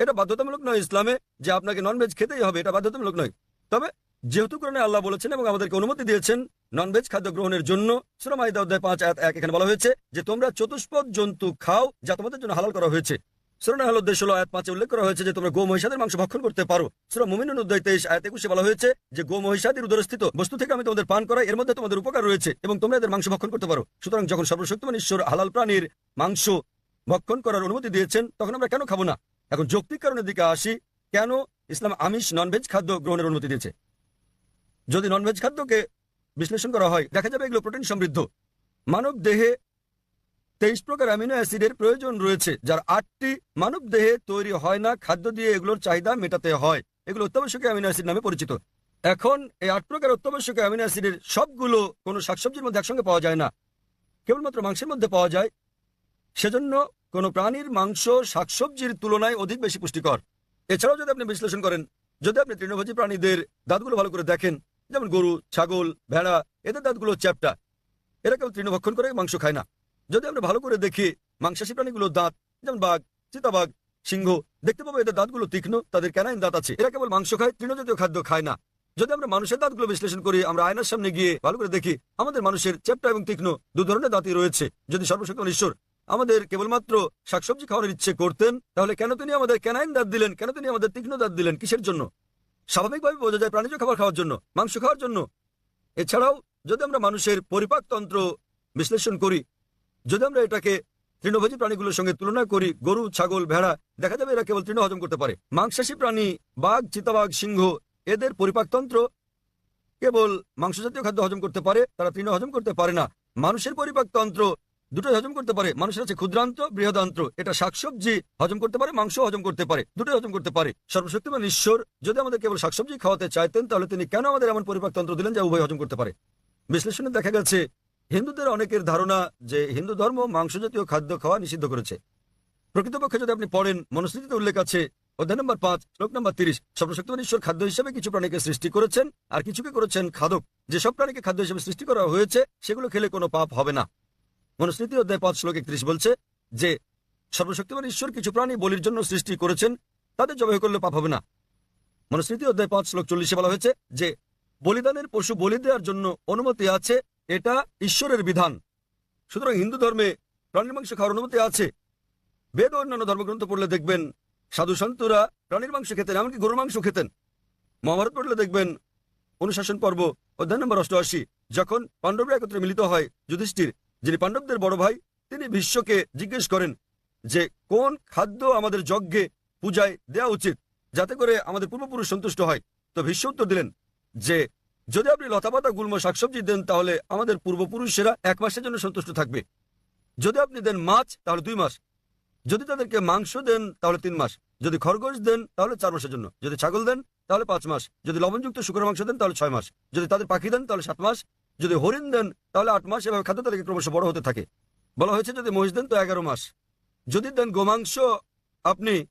এটা বাধ্যতামূলক নয় ইসলামে যে আপনাকে ননভেজ খেতেই হবে, এটা বাধ্যতামূলক নয়। তবে যেহেতু কোরআনে আল্লাহ বলেছেন এবং আমাদেরকে অনুমতি দিয়েছেন ননভেজ খাদ্য গ্রহণের জন্য সুরমাইদা অধ্যায় পাঁচ এক এখানে বলা হয়েছে যে, তোমরা চতুষ্পদ জন্তু খাও যা তোমাদের জন্য হালাল করা হয়েছে। সুরানা হল আয়াত পাঁচে উল্লেখ করা হয়েছে যে তোমরা গো মহিষাদের মাংস ভক্ষণ করতে পারো। সুরা মুমিনুন অধ্যায় তেইশ, আয়াত একুশে বলা হয়েছে যে গো মহিষাদের উদরস্থিত বস্তু থেকে আমি তোমাদের পান করাই, এর মধ্যে তোমাদের উপকার রয়েছে এবং তোমরা এদের মাংস ভক্ষণ করতে পারো। সুতরাং যখন সর্বশক্তিমান ঈশ্বর হালাল প্রাণীর মাংস ভক্ষণ করার অনুমতি দিয়েছেন, তখন আমরা কেন খাব না? এখন যৌক্তিক কারণের দিকে আসি, কেন ইসলাম আমিষ ননভেজ খাদ্য গ্রহণের অনুমতি দিয়েছে? যদি ননভেজ খাদ্যকে বিশ্লেষণ করা হয়, দেখা যাবে এগুলো প্রোটিন সমৃদ্ধ। মানব দেহে তেইশ প্রকার অ্যামিনো অ্যাসিডের প্রয়োজন রয়েছে, যার আটটি মানব দেহে তৈরি হয় না। খাদ্য দিয়ে এগুলোর চাহিদা মেটাতে হয়। এগুলো অত্যাবশ্যকীয় অ্যামিনো অ্যাসিড নামে পরিচিত। এখন এই আট প্রকার অত্যাবশ্যকীয় অ্যামিনো অ্যাসিডের সবগুলো কোনো শাকসবজির মধ্যে একসঙ্গে পাওয়া যায় না। কেবলমাত্র মাংসের মধ্যে পাওয়া যায়। সেজন্য কোনো প্রাণীর মাংস শাকসবজির তুলনায় অধিক বেশি পুষ্টিকর। এছাড়াও যদি আপনি বিশ্লেষণ করেন, যদি আপনি তৃণভোজী প্রাণীদের দাঁতগুলো ভালো করে দেখেন, যেমন গরু, ছাগল, ভেড়া, এদের দাঁতগুলো চ্যাপটা, এরা কেউ তৃণভক্ষণ করে মাংস খায় না। যদি আমরা ভালো করে দেখি, মাংসাশী প্রাণীগুলোর দাঁত, যেমন বাঘ, চিতাবাঘ, সিংহ, দেখতে পাবো এদের দাঁতগুলো তীক্ষ্ণ, তাদের ক্যানাইন দাঁত আছে। এরা কেবল মাংস খায় তৃণজাতীয় খাদ্য খায় না। যদি আমরা মানুষের দাঁতগুলো বিশ্লেষণ করি, আমরা আয়নার সামনে গিয়ে ভালো করে দেখি, আমাদের মানুষের চ্যাপটা এবং তীক্ষ্ণ দু ধরনের দাঁতই রয়েছে। যদি সর্বশক্ত ঈশ্বর আমাদের কেবলমাত্র শাকসবজি খাওয়ানোর ইচ্ছে করতেন, তাহলে কেন তিনি আমাদের ক্যানাইন দাঁত দিলেন? কেন তিনি আমাদের তীক্ষ্ণ দাঁত দিলেন? কিসের জন্য? স্বাভাবিকভাবে বোঝা যায় প্রাণীজ খাবার খাওয়ার জন্য, মাংস খাওয়ার জন্য। এছাড়াও যদি আমরা মানুষের পরিপাকতন্ত্র বিশ্লেষণ করি যদি আমরা এটাকে তৃণভোজী প্রাণীগুলোর সঙ্গে তুলনা করি, গরু, ছাগল, ভেড়া, দেখা যাবে এরা কেবল তৃণ হজম করতে পারে। মাংসাশী প্রাণী, বাঘ, চিতাবাঘ, সিংহ, এদের পরিপাকতন্ত্র কেবল মাংসজাতীয় খাদ্য হজম করতে পারে, তারা তৃণ হজম করতে পারে না। মানুষের পরিপাকতন্ত্র দুটোই হজম করতে পারে। মানুষের আছে ক্ষুদ্রান্ত বৃহদান্ত্র এটা শাকসবজি হজম করতে পারে মাংস হজম করতে পারে, দুটোই হজম করতে পারে। সর্বশক্তিমান ঈশ্বর যদি আমাদের কেবল শাকসবজি খাওয়াতে চাইতেন, তাহলে তিনি কেন আমাদের এমন পরিপাকতন্ত্র দিলেন যা উভয় হজম করতে পারে? বিশ্লেষণে দেখা গেছে হিন্দুদের অনেকের ধারণা যে হিন্দু ধর্ম মাংস জাতীয় খাদ্য খাওয়া নিষিদ্ধ করেছে। প্রকৃতপক্ষে যদি আপনি পড়েন, মনুস্মৃতিতে উল্লেখ আছে, অধ্যায় নম্বর পাঁচ, শ্লোক নম্বর তিরিশ, সর্বশক্তিমান ঈশ্বর খাদ্য হিসেবে কিছু প্রাণীকে সৃষ্টি করেছেন আর কিছুকে করেছেন খাদক। যেসব প্রাণীকে খাদ্য হিসেবে সৃষ্টি করা হয়েছে, সেগুলো খেলে কোনো পাপ হবে না। মনুস্মৃতি অধ্যায় পাঁচ, শ্লোক একত্রিশ বলছে যে, সর্বশক্তিমান ঈশ্বর কিছু প্রাণী বলির জন্য সৃষ্টি করেছেন, তাদের জবাই করলে পাপ হবে না। মনুস্মৃতি অধ্যায় পাঁচ, শ্লোক চল্লিশে বলা হয়েছে যে, বলিদানের পশু বলি দেওয়ার জন্য অনুমতি আছে এটা ঈশ্বরের বিধান। সুতরাং হিন্দু ধর্মে প্রাণীর মাংস খাওয়ার অনুমতি আছে। বেদ অন্যান্য ধর্মগ্রন্থ পড়লে দেখবেন সাধু সন্তরা প্রাণীর মাংস খেতেন, এমনকি গরুর মাংস খেতেন। মহাভারত পড়লে দেখবেন অনুশাসন পর্ব, অধ্যায় নম্বর অষ্টআশি, যখন পাণ্ডবরা একত্রে মিলিত হয় যুধিষ্ঠির, যিনি পাণ্ডবদের বড় ভাই, তিনি বিশ্বকে জিজ্ঞেস করেন যে, কোন খাদ্য আমাদের যজ্ঞে, পূজায় দেওয়া উচিত? যাতে করে আমাদের পূর্বপুরুষ সন্তুষ্ট হয়? তো ভীষ্ম উত্তর দিলেন যে যদি আপনি লতাপাতা গুল্ম শাকসবজি দেন, তাহলে আমাদের পূর্বপুরুষেরা এক মাসের জন্য সন্তুষ্ট থাকবে। যদি আপনি দেন মাছ, তাহলে দুই মাস। যদি তাদেরকে মাংস দেন, তাহলে তিন মাস। যদি খরগোশ দেন, তাহলে চার মাসের জন্য। যদি ছাগল দেন, তাহলে পাঁচ মাস। যদি লবণযুক্ত শুকর মাংস দেন, তাহলে ছয় মাস। যদি তাদের পাখি দেন, তাহলে সাত মাস। যদি হরিণ দেন, তাহলে আট মাস। এভাবে খাদ্য তাদেরকে ক্রমশ বড় হতে থাকে। বলা হয়েছে যদি মহিষ দেন, তো এগারো মাস। যদি দেন গোমাংস আপনি,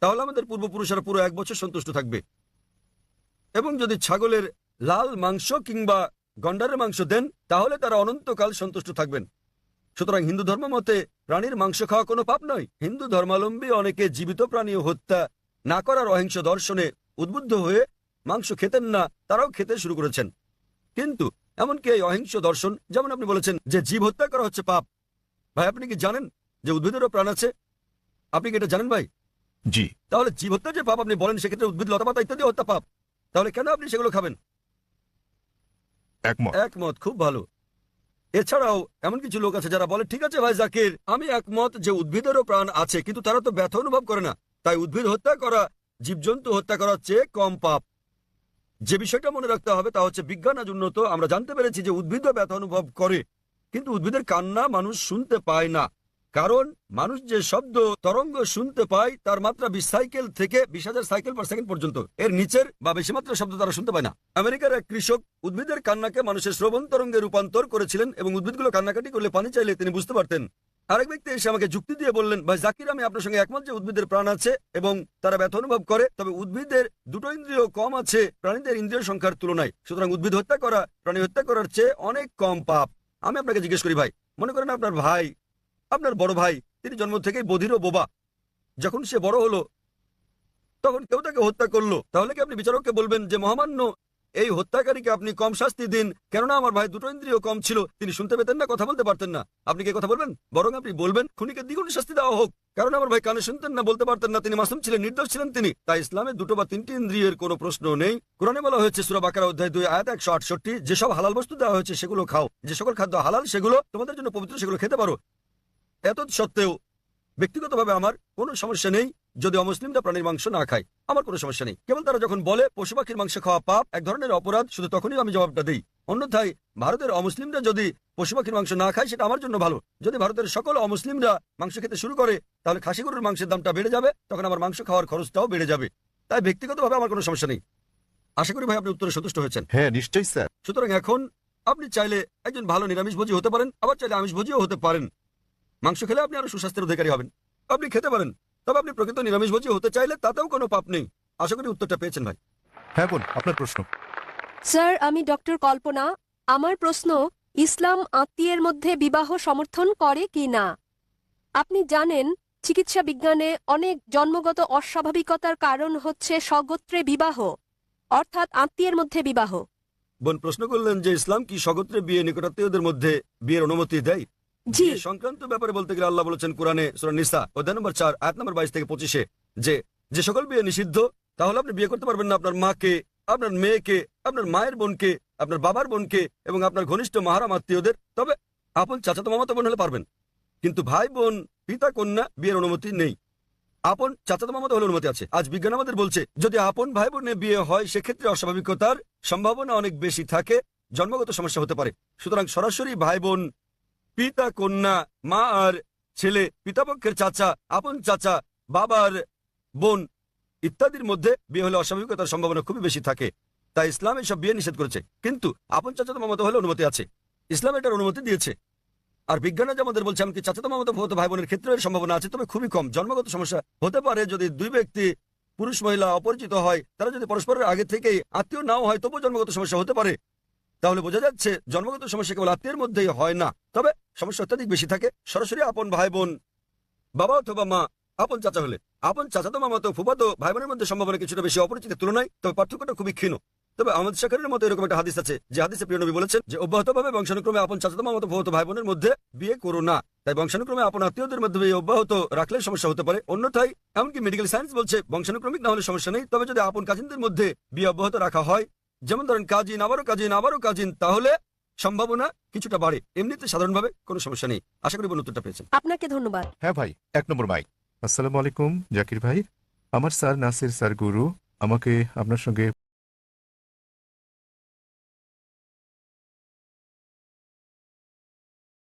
তাহলে আমাদের পূর্বপুরুষেরা পুরো এক বছর সন্তুষ্ট থাকবে। এবং যদি ছাগলের লাল মাংস কিংবা গন্ডারের মাংস দেন তাহলে তারা অনন্তকাল সন্তুষ্ট থাকবেন। সুতরাং হিন্দু ধর্ম মতে প্রাণীর মাংস খাওয়া কোনো পাপ নয়। হিন্দু ধর্মাবলম্বী অনেকে জীবিত প্রাণী হত্যা না করার অহিংস দর্শনে উদ্বুদ্ধ হয়ে মাংস খেতেন না তারাও খেতে শুরু করেছেন। কিন্তু এমনকি এই অহিংস দর্শন যেমন আপনি বলেছেন যে জীব হত্যা করা হচ্ছে পাপ। ভাই আপনি কি জানেন যে উদ্ভিদেরও প্রাণ আছে? আপনি কি এটা জানেন ভাই? জি। তাহলে জীব হত্যা যে পাপ আপনি বলেন সেক্ষেত্রে উদ্ভিদ লতাপাতা ইত্যাদি হত্যা পাপ। তাহলে কেন আপনি সেগুলো খাবেন? একমত। একমত, খুব ভালো। এছাড়াও এমন কিছু লোক আছে যারা বলে, ঠিক আছে ভাই জাকির, আমি একমত যে উদ্ভিদেরও প্রাণ আছে, কিন্তু তারা তো ব্যথা অনুভব করে না। তাই উদ্ভিদ হত্যা করা, জীবজন্তু হত্যা করার চেয়ে কম পাপ। যে বিষয়টা মনে রাখতে হবে তা হচ্ছে বিজ্ঞান আজ উন্নত। আমরা জানতে পেরেছি যে উদ্ভিদও ব্যথা অনুভব করে, কিন্তু উদ্ভিদের কান্না মানুষ শুনতে পায় না। কারণ মানুষ যে শব্দ, তরঙ্গ শুনতে পায়, তার মাত্রা বিশ সাইকেল থেকে বিশ হাজার সাইকেল পার সেকেন্ড পর্যন্ত। এর নিচের বা বেশি মাত্রা শব্দ তারা শুনতে পায় না। আমেরিকার এক কৃষক উদ্ভিদের কান্নাকে মানুষের শ্রবণ তরঙ্গে রূপান্তর করেছিলেন এবং উদ্ভিদগুলো কান্নাকাটি করলে পানি চাইলে তিনি বুঝতে পারতেন। আরেক ব্যক্তি এসে আমাকে যুক্তি দিয়ে বললেন, ভাই জাকির, আমি আপনার সঙ্গে একমত যে উদ্ভিদের প্রাণ আছে এবং তারা ব্যথা অনুভব করে, তবে উদ্ভিদের দুটো ইন্দ্রিয় কম আছে, প্রাণীদের ইন্দ্রিয় সংখ্যার তুলনায়। সুতরাং উদ্ভিদ হত্যা করা, প্রাণী হত্যা করার চেয়ে অনেক কম পাপ। আমি আপনাকে জিজ্ঞেস করি, ভাই, মনে করেন আপনার ভাই আপনার বড় ভাই, তিনি জন্ম থেকেই বধির বোবা। যখন সে বড় হলো, তখন কেউ তাকে হত্যা করল। তাহলে কি আপনি বিচারককে বলবেন যে, মহামান্য, এই হত্যাকারীকে আপনি কম শাস্তি দিন। কেননা আমার ভাই দুটো ইন্দ্রিয় কম ছিল। তিনি শুনতে পেতেন না, কথা বলতে পারতেন না। আপনি কি কথা বলবেন? বরং আপনি বলবেন, খুনিকে দ্বিগুণ শাস্তি দেওয়া হোক। কারণ আমার ভাই কানে শুনতেন না, বলতে পারতেন না। তিনি মাসুম ছিলেন, নির্দোষ ছিলেন তিনি। তাই ইসলামে দুটো বা তিনটি ইন্দ্রিয়ের কোনো প্রশ্ন নেই। কোরআনে বলা হয়েছে, সুরা বাকারা অধ্যায় দুই, আয়াত একশো আটষট্টি যেসব হালাল বস্তু দেওয়া হয়েছে, সেগুলো খাও। যে সকল খাদ্য হালাল, সেগুলো তোমাদের জন্য পবিত্র, সেগুলো খেতে পারো। এত সত্ত্বেও ব্যক্তিগতভাবে আমার কোনো সমস্যা নেই যদি অমুসলিমরা প্রাণীর মাংস না খায়। আমার কোনো সমস্যা নেই। কেবল তারা যখন বলে পশু পাখির মাংস খাওয়া পাপ এক ধরনের অপরাধ শুধু তখনই আমি জবাবটা দিই। অন্যথায় ভারতের অমুসলিমরা যদি পশু পাখির মাংস না খায় সেটা আমার জন্য ভালো। যদি ভারতের সকল অমুসলিমরা মাংস খেতে শুরু করে তাহলে খাসি গরুর মাংসের দামটা বেড়ে যাবে তখন আমার মাংস খাওয়ার খরচটাও বেড়ে যাবে। তাই ব্যক্তিগতভাবে আমার কোনো সমস্যা নেই। আশা করি ভাই আপনি উত্তরে সন্তুষ্ট হয়েছেন। হ্যাঁ নিশ্চয়ই স্যার। সুতরাং এখন আপনি চাইলে একজন ভালো নিরামিষভোজী হতে পারেন আবার চাইলে আমিষভোজীও হতে পারেন। মাংস খেলে আপনি আরও সুস্বাস্থ্যের অধিকারী হবেন। আপনি খেতে পারেন তবে আপনি প্রকৃত নিরামিষভোজী হতে চাইলে তাতেও কোনো পাপ নেই। আশা করি উত্তরটা পেয়েছেন ভাই। হ্যাঁ বোন আপনার প্রশ্ন। স্যার আমি ডক্টর কল্পনা। আমার প্রশ্ন ইসলাম আত্মীয়ের মধ্যে বিবাহ সমর্থন করে কি না? আপনি জানেন চিকিৎসা বিজ্ঞানে অনেক জন্মগত অস্বাভাবিকতার কারণ হচ্ছে স্বগোত্রে বিবাহ অর্থাৎ আত্মীয়ের মধ্যে বিবাহ। বোন প্রশ্ন করলেন যে ইসলাম কি স্বগোত্রে বিয়ে নিকটাত্মীয়দের মধ্যে বিয়ের অনুমতি দেয়? জি। সংক্রান্ত ব্যাপারে বলতে গেলে আল্লাহ বলেছেন কোরআনে নিসা, অধ্যায় নম্বর চার, আয়াত নম্বর বাইশ থেকে পঁচিশে যে যে সকল বিয়ে নিষিদ্ধ, তাহলে আপনি বিয়ে করতে পারবেন না আপনার মাকে, আপনার মেয়েকে, আপনার মায়ের বোনকে, আপনার বাবার বোনকে এবং আপনার ঘনিষ্ঠ মাহারাম আত্মীয়দের। তবে আপন চাচাতো মামাতো বোন হলে পারবেন। কিন্তু ভাই বোন, পিতা, কন্যা বিয়ের অনুমতি নেই। আপন চাচাতো মামাতো হলে অনুমতি আছে। আজ বিজ্ঞান আমাদের বলছে, যদি আপন ভাই বোনে বিয়ে হয়, সেক্ষেত্রে অস্বাভাবিকতার সম্ভাবনা অনেক বেশি থাকে, জন্মগত সমস্যা হতে পারে। সুতরাং সরাসরি ভাই বোন পিতা কন্যা, মা আর ছেলে, পিতাপক্ষের চাচা, আপন চাচা, বাবার বোন ইত্যাদির মধ্যে বিয়ে হলে অস্বাভাবিকতার সম্ভাবনা খুবই বেশি থাকে। তাই ইসলাম এসব বিয়ে নিষেধ করেছে। কিন্তু আপন চাচাতো মামাতো হলে অনুমতি আছে। ইসলাম এটার অনুমতি দিয়েছে। আর বিজ্ঞানে আমাদের বলছে, এমনকি চাচাতো মামাতো ভৌত ভাই বোনের ক্ষেত্রে সম্ভাবনা আছে, তবে খুবই কম। জন্মগত সমস্যা হতে পারে যদি দুই ব্যক্তি পুরুষ, মহিলা অপরিচিত হয়, তারা যদি পরস্পরের আগে থেকেই আত্মীয় নাও হয়, তবুও জন্মগত সমস্যা হতে পারে। তাহলে বোঝা যাচ্ছে, জন্মগত সমস্যা কেবল আত্মীয়ের মধ্যেই হয় না। তবে সমস্যা অত্যাধিক বেশি থাকে, সরাসরি আপন ভাই বোন বাবা অথবা মা, আপন চাচা হলে, আপন চাচাতো মামাতো, ফুফাতো ভাই বোনের মধ্যে সম্ভাবনা কিছুটা বেশি অপরিচিতের তুলনায়, তবে পার্থক্যটা খুবই ক্ষীণ। তবে আমাদের শাখারের মতো এরকম একটা হাদিস আছে, যে হাদিসে প্রিয় নবী বলেছেন যে, অব্যাহতভাবে বংশানুক্রমে আপন চাচাতো মামাতো, ফুফাতো ভাই বোনের মধ্যে বিয়ে করো না। তাই বংশানুক্রমে আপন আত্মীয়দের মধ্যে বিয়ে অব্যাহত রাখলে সমস্যা হতে পারে। অন্যথায়, এমনকি মেডিকেল সায়েন্স বলছে, বংশানুক্রমিক না হলে সমস্যা নেই। তবে যদি আপন কাজিনদের মধ্যে বিয়ে অব্যাহত রাখা হয়, যেমন ধরেন কাজিন আবারও কাজিন আবারও কাজিন তাহলে সম্ভাবনা কিছুটা বাড়ে। এমনিতে সাধারণভাবে কোনো সমস্যা নেই। আশা করি বোন উত্তরটা পেয়েছেন। আপনাকে ধন্যবাদ। হ্যাঁ ভাই এক নম্বর মাইক আসসালামু আলাইকুম জাকির ভাই। আমার স্যার নাসির স্যার গুরু। আমাকে আপনার সঙ্গে